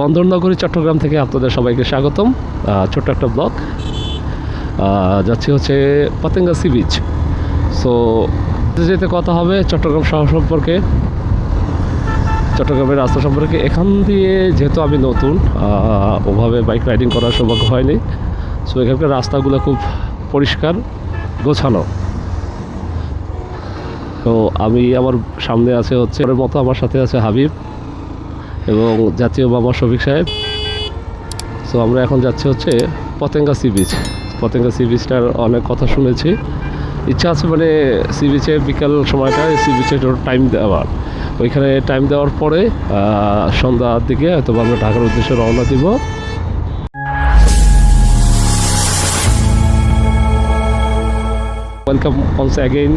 বন্দরনগরী, চট্টগ্রাম থেকে আপনাদের সবাইকে স্বাগতম। ছোট্ট একটা ব্লক যাচ্ছি হচ্ছে পাতেঙ্গা সি বিচ। সো যেতে কথা হবে চট্টগ্রাম শহর সম্পর্কে। চট্টগ্রামের রাস্তা সম্পর্কে। এখান দিয়ে যেহেতু আমি নতুন ওভাবে বাইক রাইডিং করার সৌভাগ্য হয়নি। সো এখানকার রাস্তাগুলো খুব পরিষ্কার, গোছানো। তো আমি আমার সামনে আছে হচ্ছে মতো আমার সাথে আছে হাবিব। এবং জাতীয় বাবা শফিক সাহেব। সো আমরা এখন যাচ্ছি হচ্ছে Patenga sea beach. Patenga sea বিচটার অনেক কথা শুনেছি। ইচ্ছা আছে মানে সি বিচে বিকাল সময়টায় সি বিচে টাইম দেওয়ার। ওইখানে টাইম দেওয়ার পরে সন্ধ্যার দিকে হয়তো আমরা ঢাকার উদ্দেশ্যে রওনা দিব। Welcome once again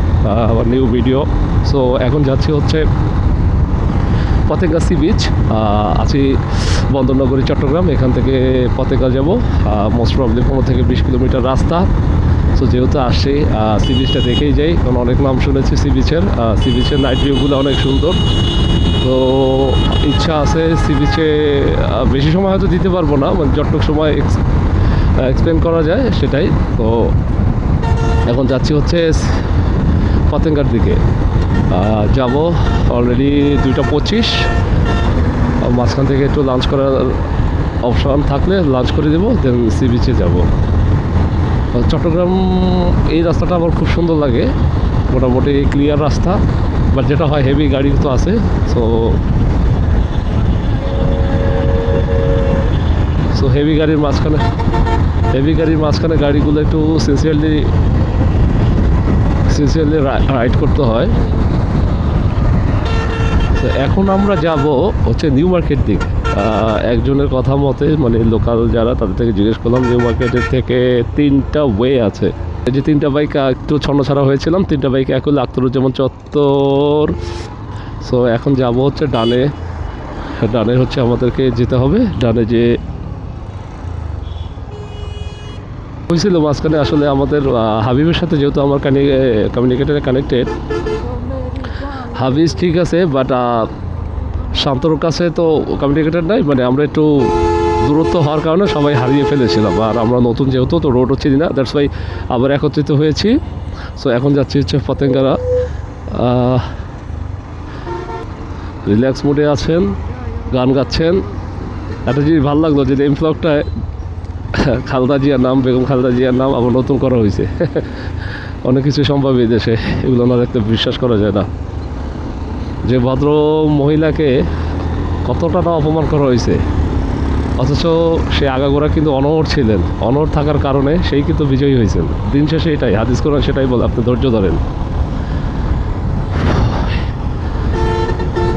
our new video so এখন যাচ্ছি হচ্ছে পতেঙ্গা সি বিচ আছি বন্দরনগরী, চট্টগ্রাম। এখান থেকে পতেঙ্গা যাব। মোস্ট প্রবলি পনেরো থেকে বিশ কিলোমিটার রাস্তা। সো যেহেতু আসছি সি বিচটা দেখেই যাই। কারণ অনেক নাম শুনেছি সি বিচের সি বিচের নাইট ভিউগুলো অনেক সুন্দর। তো, ইচ্ছা আছে সি বিচে বেশি সময় হয়তো দিতে পারব না মানে যতটুকু সময় এক্সপ্লেন করা যায় সেটাই। তো, এখন যাচ্ছি হচ্ছে পতেঙ্গার দিকে। যাব অলরেডি দুইটা পঁচিশ। মাঝখান থেকে একটু লাঞ্চ করার অপশন থাকলে লাঞ্চ করে দেবো দেন সি বিচে যাব। চট্টগ্রাম, এই রাস্তাটা আমার খুব সুন্দর লাগে। মোটামুটি ক্লিয়ার রাস্তা বাট যেটা হয় হেভি গাড়ি তো আছে সো সো হেভি গাড়ির মাঝখানে হেভি গাড়ির মাঝখানে গাড়িগুলো একটু সিনসিয়ারলি সিনসিয়ারলি রাইড করতে হয়। তো এখন আমরা যাব হচ্ছে নিউ মার্কেট দিক। একজনের কথা মতে মানে লোকাল যারা, তাদের থেকে জিজ্ঞেস করলাম, নিউ মার্কেটের থেকে তিনটা ওয়ে আছে। এই যে তিনটা বাইক একটু ছন্ন ছাড়া হয়েছিলাম, তিনটা বাইক এক হলো আখতারুজ্জামান চত্বর। সো এখন যাব হচ্ছে ডানে। ডানে হচ্ছে আমাদেরকে যেতে হবে। ডানে যে হয়েছিল মাঝখানে আসলে আমাদের হাবিবের সাথে যেহেতু আমার কমিউনিকেটারে কানেক্টেড হাবিজ ঠিক আছে বাট শান্তর কাছে তো কমিউনিকেটার নাই মানে আমরা একটু দূরত্ব হওয়ার কারণে সবাই হারিয়ে ফেলেছিলাম। আর আমরা নতুন যেহেতু, তো রোড হচ্ছে না দ্যাটস ওয়াই আবার একত্রিত হয়েছি। সো এখন যাচ্ছি হচ্ছে ফতেঙ্গারা। রিল্যাক্স মুডে আছেন, গান গাচ্ছেন। একটা জিনিস ভালো লাগল যে, এই ব্লগটায় খালদা জিয়ার নাম, বেগম খালদা জিয়ার নাম আবার নতুন করা হয়েছে অনেক কিছু সম্ভব এই দেশে, এগুলো না দেখতে বিশ্বাস করা যায় না। যে ভদ্র মহিলাকে কতটা না অপমান করা হয়েছে অথচ সে আগাগোড়া কিন্তু অনড় ছিলেন। অনড় থাকার কারণে সেই কিন্তু বিজয়ী হয়েছেন দিন শেষে এটাই, হাদিস কোরআন সেটাই বলে, আপনি ধৈর্য ধরেন।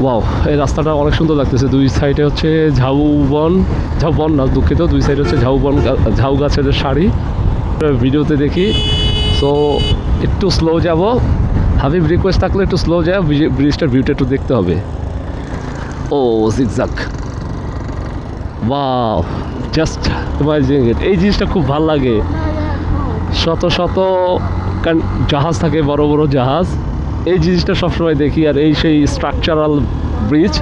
ওয়াও এই রাস্তাটা অনেক সুন্দর লাগতেছে। দুই সাইডে হচ্ছে ঝাউবন ঝাউবন না, দুঃখিত। দুই সাইডে হচ্ছে ঝাউবন গা- ঝাউ গাছের শাড়ি ভিডিওতে দেখি। সো একটু স্লো যাব। হাবিব রিকোয়েস্ট থাকলে একটু স্লো যায় ব্রিজটার ভিউটা একটু দেখতে হবে। ও zigzag wow just amazing it এই জিনিসটা খুব ভালো লাগে। শত শত জাহাজ থাকে, বড় বড় জাহাজ। এই জিনিসটা সবসময় দেখি আর এই সেই স্ট্রাকচারাল ব্রিজ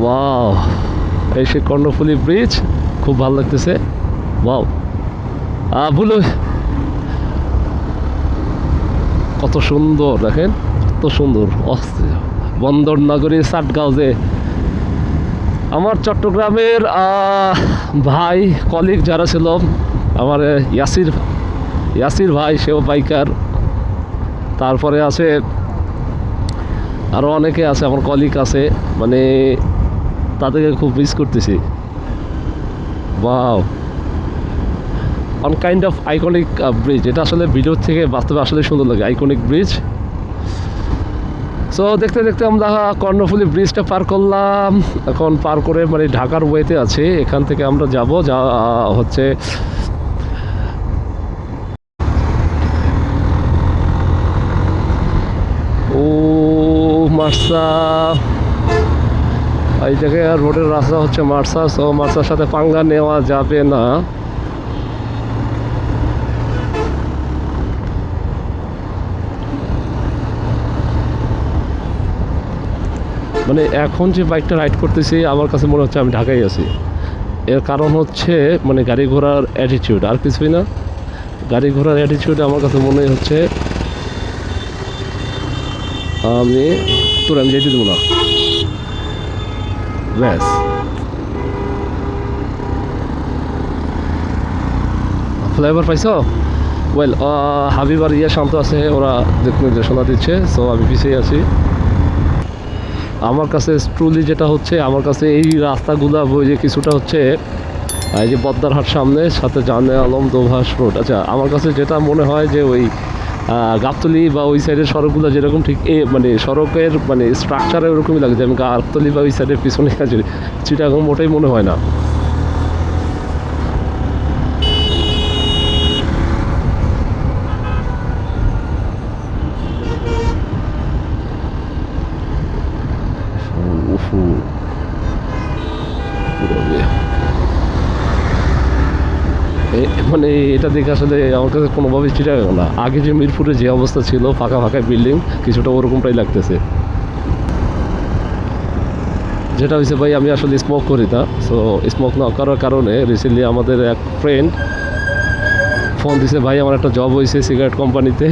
ওয়াও এই সেই কর্ণফুলি ব্রিজ খুব ভালো লাগতেছে। ওয়াও ভুলো কত সুন্দর, দেখেন, কত সুন্দর। বন্দর নগরী সাটগাঁওতে আমার চট্টগ্রামের ভাই কলিগ যারা ছিল, আমার ইয়াসির ইয়াসির ভাই, সেও বাইকার তারপরে আছে আরও অনেকে আছে, আমার কলিগ আছে মানে তাদেরকে খুব মিস করতেছি। Wow one kind of iconic bridge এটা আসলে ভিডিও থেকে বাস্তবে আসলে সুন্দর লাগে আইকনিক ব্রিজ সো দেখতে দেখতে আমরা কর্ণফুলি ব্রিজটা পার করলাম। এখন পার করে মানে ঢাকার ওয়েতে আছে। এখান থেকে আমরা যাব, যা হচ্ছে ও মার্সা এই জায়গায় রোডের রাস্তা হচ্ছে মার্সা সো মার্সার সাথে পাঙ্গা নেওয়া যাবে না। মানে এখন যে বাইকটা রাইড করতেছি, আমার কাছে মনে হচ্ছে আমি ঢাকায় আছি। এর কারণ হচ্ছে মানে গাড়ি ঘোড়ার অ্যাটিটিউড আর কিছুই না। গাড়ি ঘোড়ার অ্যাটিটিউড আমার কাছে মনে হচ্ছে আমি, তোর আমি যেতে দেবো না। ব্যাস। ফ্লেভার পাইছো? ওয়েল হাবিব আর ইয়ে শান্ত আছে, ওরা দিক নির্দেশনা দিচ্ছে সো আমি পিছিয়ে আছি। আমার কাছে ট্রুলি যেটা হচ্ছে, আমার কাছে এই রাস্তাগুলা ওই যে কিছুটা হচ্ছে, এই যে বদ্দারহাট সামনে, সাথে জানে আলম দোভাস রোড। আচ্ছা আমার কাছে যেটা মনে হয় যে ওই গাবতলি বা ওই সাইডের সড়কগুলো যেরকম ঠিক এ মানে সড়কের মানে স্ট্রাকচার ওরকমই লাগছে আমি গাবতলি বা ওই সাইডের পিছনে কাজ চিটাগম ওটাই মনে হয় না উফু পুরো এ মানে এটা দেখে আসলে আমার কাছে কোনোভাবেই চিটা গেল না। আগে যে মিরপুরে যে অবস্থা ছিল, ফাঁকা ফাঁকা বিল্ডিং কিছুটা ওরকমটাই লাগতেছে। যেটা হয়েছে ভাই, আমি আসলে স্মোক করি না। সো স্মোক না করার কারণে রিসেন্টলি আমাদের এক ফ্রেন্ড ফোন দিছে, ভাই, আমার একটা জব হয়েছে সিগারেট কোম্পানিতে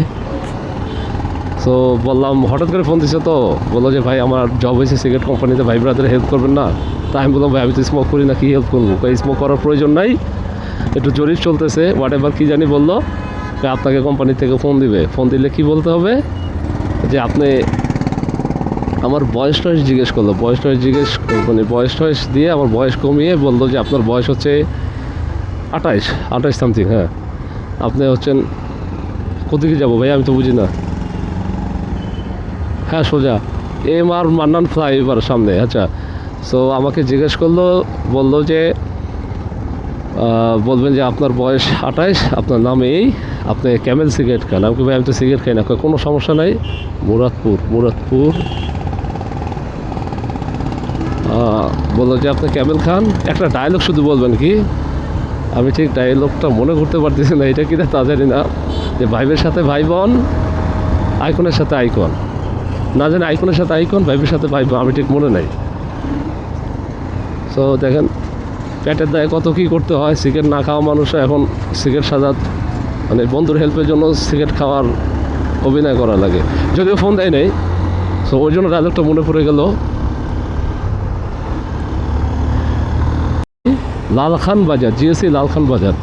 সো বললাম, হঠাৎ করে ফোন দিছে তো? বলল যে, ভাই, আমার জব হয়েছে সিগারেট কোম্পানিতে ভাই ব্রাদার হেল্প করবেন না। তাই আমি বললাম, ভাই, আমি তো স্মোক করি না, কি হেল্প করব? স্মোক করার প্রয়োজন নাই। একটু জরিপ চলতেছে হোয়াট এভার কী জানি বলল আপনাকে কোম্পানি থেকে ফোন দিবে। ফোন দিলে কি বলতে হবে? যে আপনি আমার বয়স টয়স জিজ্ঞেস করল। বয়স টয়স জিজ্ঞেস মানে বয়স টয়স দিয়ে আমার বয়স কমিয়ে বলল যে আপনার বয়স হচ্ছে আঠাইশ আঠাইশ সামথিং হ্যাঁ। আপনি হচ্ছেন কোথেকে যাব ভাই? আমি তো বুঝি না। হ্যাঁ সোজা। এম আর মান্নান ফ্লাইওভার সামনে আচ্ছা। সো আমাকে জিজ্ঞেস করল, বলল যে বলবেন যে আপনার বয়স আঠাইশ আপনার নাম এই আপনি ক্যামেল সিগারেট খান। আমি ভাই আমি তো সিগারেট খাই না। কোনো সমস্যা নাই? মুরাদপুর মুরাদপুর। বলল যে আপনি ক্যামেল খান। একটা ডায়লগ শুধু বলবেন কি? আমি ঠিক ডায়লগটা মনে করতে পারতেছি না এটা কিনা তা জানি না। যে ভাইবের সাথে ভাই বোন আইকনের সাথে আইকন। না জানি আইকনের সাথে আইকন ভাইবের সাথে ভাই বোন, আমি ঠিক মনে নাই। সো দেখেন পেটের দায়ে কত কী করতে হয়, সিগারেট না খাওয়া মানুষ এখন সিগারেট সাজা মানে বন্ধুর হেল্পের জন্য সিগারেট খাওয়ার অভিনয় করা লাগে। যদিও ফোন দেয় নেই সো ওই জন্য ডায়লগটা মনে পড়ে গেল। লালখান বাজার জিএসসি লালখান বাজার।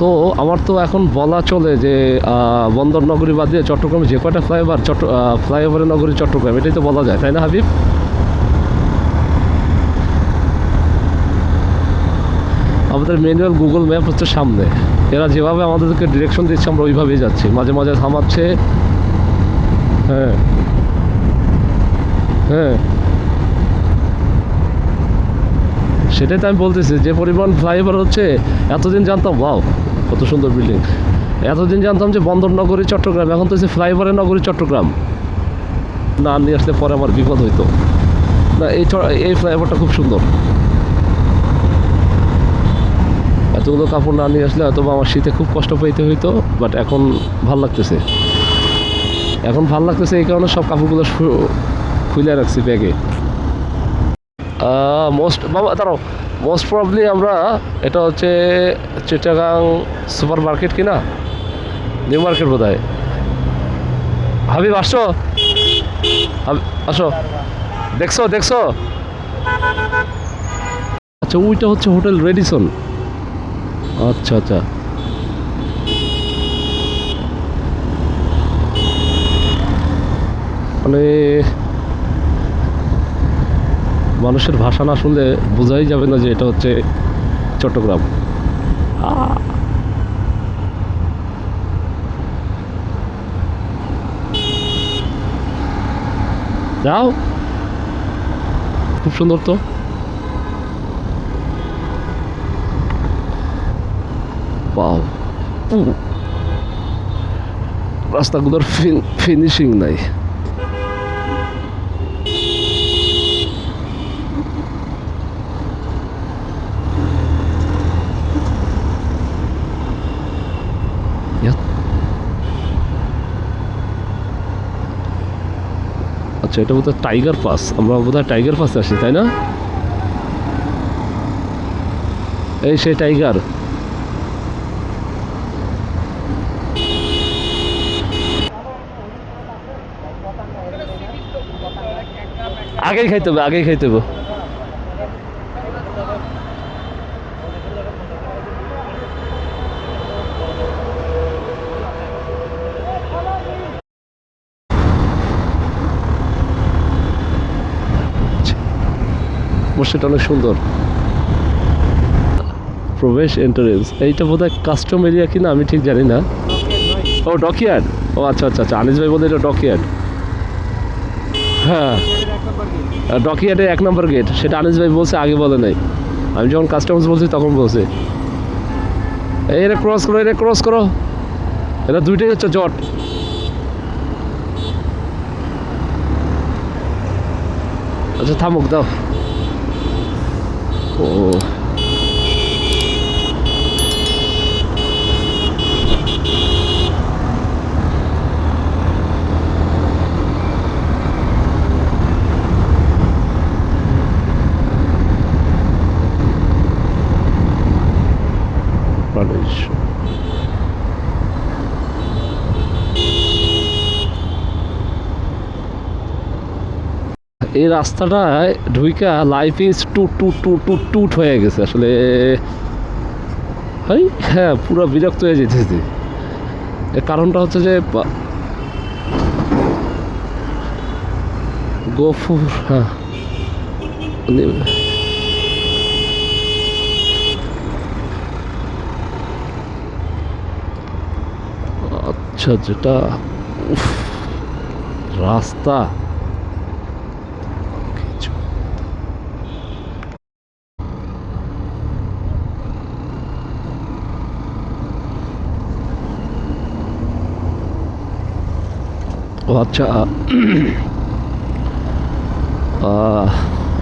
তো আমার তো এখন বলা চলে যে বন্দর নগরী বাদ দিয়ে চট্টগ্রামে যে কয়টা ফ্লাইওভার চট্ট ফ্লাইওভারের নগরী চট্টগ্রাম, এটাই তো বলা যায়, তাই না হাবিব? আমাদের ম্যানুয়াল গুগল ম্যাপ হচ্ছে সামনে। এরা যেভাবে আমাদেরকে ডিরেকশন দিচ্ছে, আমরা ওইভাবেই যাচ্ছি। মাঝে মাঝে থামাচ্ছে। হ্যাঁ। হ্যাঁ। সেটাই তো আমি বলতেছি, যে পরিমাণ ফ্লাইওভার হচ্ছে, এতদিন জানতাম ওয়াও কত সুন্দর বিল্ডিং এতদিন জানতাম যে বন্দর নগরী চট্টগ্রাম, এখন তো হচ্ছে ফ্লাইওভারের নগরী চট্টগ্রাম। না, নিয়ে আসলে পরে আমার বিপদ হইতো। না, এই এই ফ্লাইওভারটা খুব সুন্দর। এতগুলো কাপড় না নিয়ে আসলে হয়তো আমার শীতে খুব কষ্ট পাইতে হইতো বাট এখন ভালো লাগতেছে। এখন ভালো লাগতেছে এই কারণে সব কাপড়গুলো খুলে রাখছি ব্যাগে। মোস্ট বাবা, দাঁড়াও। মোস্ট প্রবলি আমরা, এটা হচ্ছে চিটাগাং সুপার মার্কেট কিনা? নিউ মার্কেট বোধ হয় হাবিব, আসছো? আসো। দেখছ দেখছ? আচ্ছা ওইটা হচ্ছে হোটেল রেডিসন। আচ্ছা আচ্ছা। মানে মানুষের ভাষা না শুনলে বোঝাই যাবে না যে এটা হচ্ছে চট্টগ্রাম। যাও। খুব সুন্দর তো। রাস্তাগুলোর ফিনিশিং নাই। আচ্ছা এটা বোধহয় টাইগার পাস আমরা বোধহয় টাইগার পাসে আসি, তাই না? এই সেই টাইগার আগেই খাইতে হবে, আগেই খাইতে হবে। মসজিদটা অনেক সুন্দর। প্রবেশ এন্ট্রেন্স এইটা বোধহয় কাস্টম এরিয়া কিনা আমি ঠিক জানি না। ও ডকিয়ার্ড ও আচ্ছা আচ্ছা আচ্ছা আনিস ভাই বলে এটা ডকিয়ার্ড হ্যাঁ। ডকিয়ার্ডে এক নম্বর গেট সেটা আনিস ভাই বলছে, আগে বলে নাই। আমি যখন কাস্টমার্স বলছি, তখন বলছে। এই এটা ক্রস করো এটা ক্রস করো। এটা দুইটাই হচ্ছে জট। আচ্ছা থামুক, দাও। ও। এই রাস্তাটায় ঢুইকা life is two two two two টুট হয়ে গেছে। আসলে হাই হ্যাঁ পুরো বিরক্ত হয়ে যেতেছি। এর কারণটা হচ্ছে যে গফুর হ্যাঁ। আচ্ছা যেটা রাস্তা। ও আচ্ছা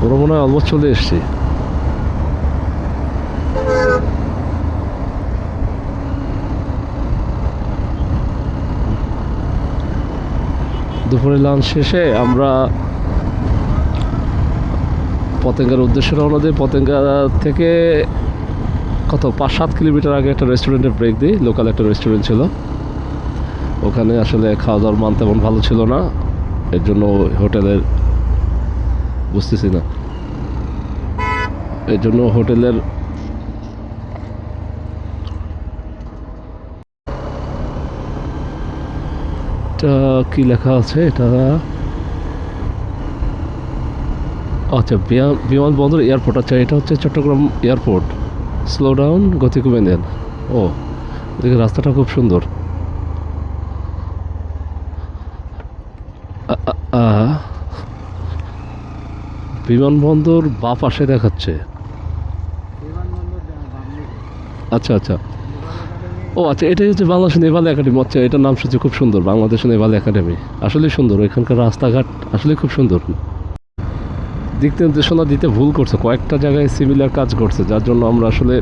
ওরা মনে হয় অলমোস্ট চলে এসছি। দুপুরে লাঞ্চ শেষে আমরা পতেঙ্গার উদ্দেশ্যে রওনা দিই পতেঙ্গা থেকে কত, পাঁচ সাত কিলোমিটার আগে একটা রেস্টুরেন্টে ব্রেক দিই লোকাল একটা রেস্টুরেন্ট ছিল। ওখানে আসলে খাওয়া দাওয়ার মান তেমন ভালো ছিল না। এর জন্য হোটেলের বুঝতেছি না। এর জন্য হোটেলের এটা কি লেখা আছে এটা? আচ্ছা বিমান বিমানবন্দর এয়ারপোর্ট। আচ্ছা এটা হচ্ছে চট্টগ্রাম এয়ারপোর্ট। স্লো ডাউন গতি কমে দেন ও রাস্তাটা খুব সুন্দর। বিমানবন্দর বা পাশে দেখাচ্ছে। আচ্ছা আচ্ছা। ও আচ্ছা এটাই হচ্ছে বাংলাদেশ নেভাল একাডেমি। আচ্ছা এটার নাম শুনছি, খুব সুন্দর, বাংলাদেশ নেভাল একাডেমি। আসলে সুন্দর, এখানকার রাস্তাঘাট আসলে খুব সুন্দর। দিক নির্দেশনা দিতে ভুল করছে, কয়েকটা জায়গায় সিমিলার কাজ করছে, যার জন্য আমরা আসলে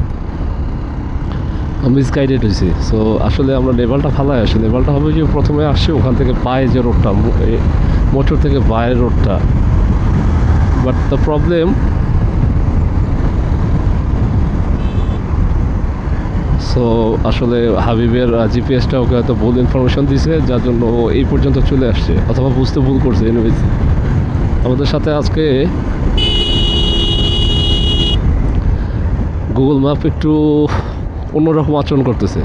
মিসগাইডেড হয়েছি সো আসলে আমরা নেভালটা ফালাই আসি। নেভালটা হবে যে প্রথমে আসছি ওখান থেকে পায়ে যে রোডটা মোটর থেকে বায়ের রোডটা। বাট দ্য প্রবলেম সো আসলে হাবিবের জিপিএসটা ওকে হয়তো ভুল ইনফরমেশন দিয়েছে যার জন্য এই পর্যন্ত চলে আসছে। অথবা বুঝতে ভুল করছে এনিওয়েজ আমাদের সাথে আজকে গুগল ম্যাপ একটু অন্যরকম আচরণ করতেছে।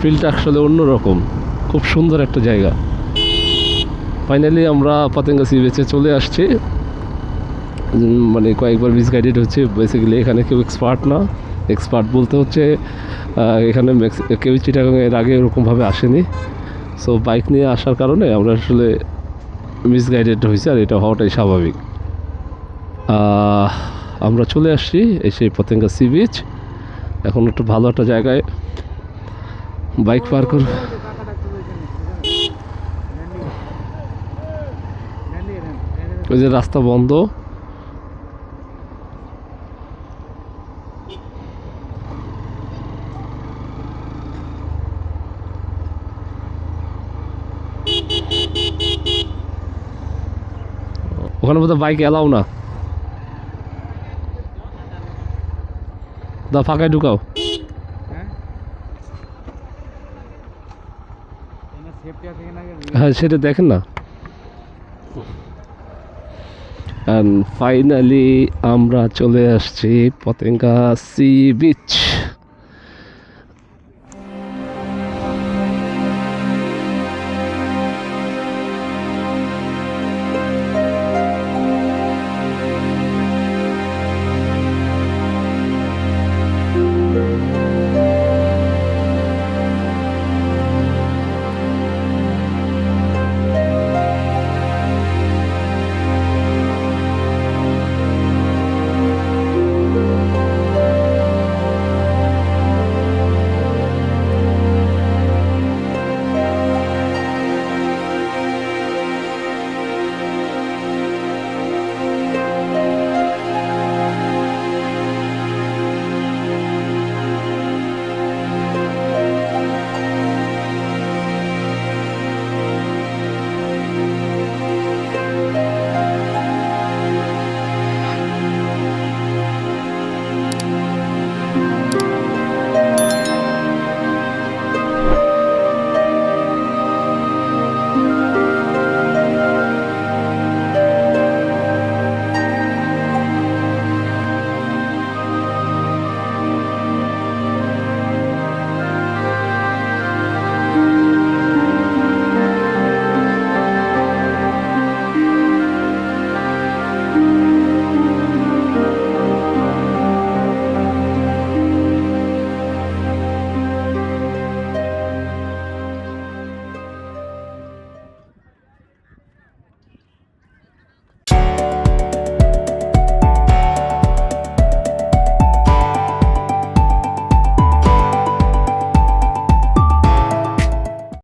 ফিল্ডটা আসলে অন্যরকম। খুব সুন্দর একটা জায়গা। ফাইনালি আমরা পতেঙ্গা সি বিচে চলে আসছি। মানে কয়েকবার মিসগাইডেড হচ্ছে। বেসিক্যালি এখানে কেউ এক্সপার্ট না। এক্সপার্ট বলতে হচ্ছে এখানে কেউ চিটাগাং এর আগে এরকমভাবে আসেনি। সো বাইক নিয়ে আসার কারণে আমরা আসলে মিসগাইডেড হয়েছে আর এটা হওয়াটাই স্বাভাবিক। আমরা চলে আসছি এই সেই পতেঙ্গা সি বিচ এখন একটু ভালো একটা জায়গায় বাইক পার কর ওই যে রাস্তা বন্ধ। ওখানে বোধহয় বাইক এলাও না। দা ফাঁকায় ঢুকাও। হ্যাঁ? হ্যাঁ সেটা দেখেন না। ফাইনালি আমরা চলে আসছি পতেঙ্গা সি বিচ